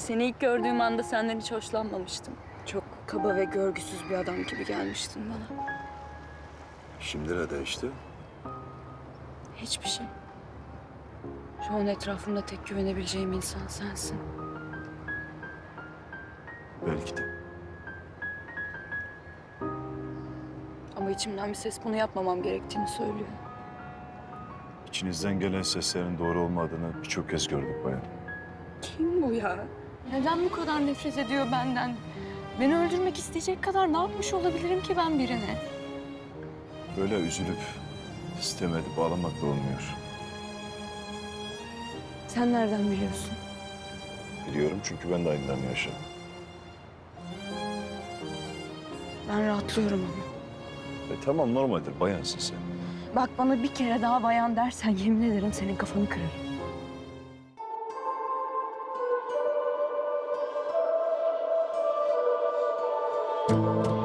Seni ilk gördüğüm anda senden hiç hoşlanmamıştım. Çok kaba ve görgüsüz bir adam gibi gelmiştin bana. Şimdi ne değişti? Hiçbir şey. Şu an etrafımda tek güvenebileceğim insan sensin. Belki de. Ama içimden bir ses bunu yapmamam gerektiğini söylüyor. İçinizden gelen seslerin doğru olmadığını birçok kez gördük bayan. Kim bu ya? Neden bu kadar nefret ediyor benden? Beni öldürmek isteyecek kadar ne yapmış olabilirim ki ben birine? Böyle üzülüp istemedi bağlamak da olmuyor. Sen nereden biliyorsun? Biliyorum çünkü ben de aynılarını yaşadım. Ben rahatlıyorum ama. E tamam normaldir bayansın sen. Bak bana bir kere daha bayan dersen yemin ederim senin kafanı kırarım. Bayan